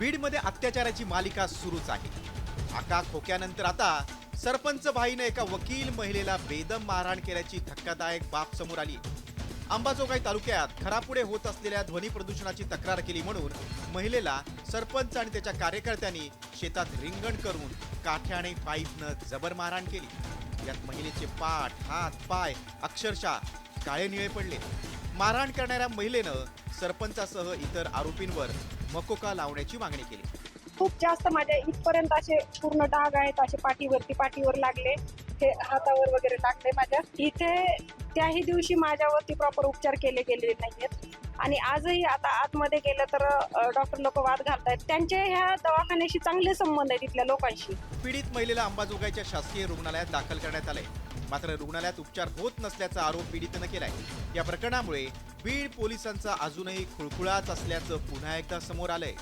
बीडमध्ये अत्याचाराची मालिका सुरूच आहे. आका खोक्यानंतर आता सरपंच भाईनं एका वकील महिलेला बेदम मारहाण केल्याची धक्कादायक बाब समोर आली. अंबाजोगाई तालुक्यात खरापुढे होत असलेल्या ध्वनी प्रदूषणाची तक्रार केली म्हणून महिलेला सरपंच आणि त्याच्या कार्यकर्त्यांनी शेतात रिंगण करून काठ्याने पाईपनं जबर मारहाण केली. यात महिलेचे पाठ हात पाय अक्षरशः काळे निळे पडले. मारहाण करणाऱ्या महिलेनं सरपंचासह इतर आरोपींवर मकोका लावण्याची मागणी केली. खूप जास्त माझ्या इथपर्यंत असे पूर्ण डाग आहेत असे पाठीवरती पाठीवर लागले हे हातावर वगैरे लागले माझ्या. इथे त्याही दिवशी माझ्यावरती प्रॉपर उपचार केले गेलेले नाहीयेत. आणि आजही आता आतमध्ये गेलं तर डॉक्टर लोक वाद घालतायत. त्यांचे ह्या दवाखान्याशी चांगले संबंध आहेत इथल्या लोकांशी. पीडित महिलेला अंबाजोगाईच्या शासकीय रुग्णालयात दाखल करण्यात आले मात्र रुग्णालयात उपचार होत नसल्याचा आरोप पीडितनं केलाय. या प्रकरणामुळे बीड पोलिसांचा अजूनही खुळखुळाच असल्याचं पुन्हा एकदा समोर आलंय.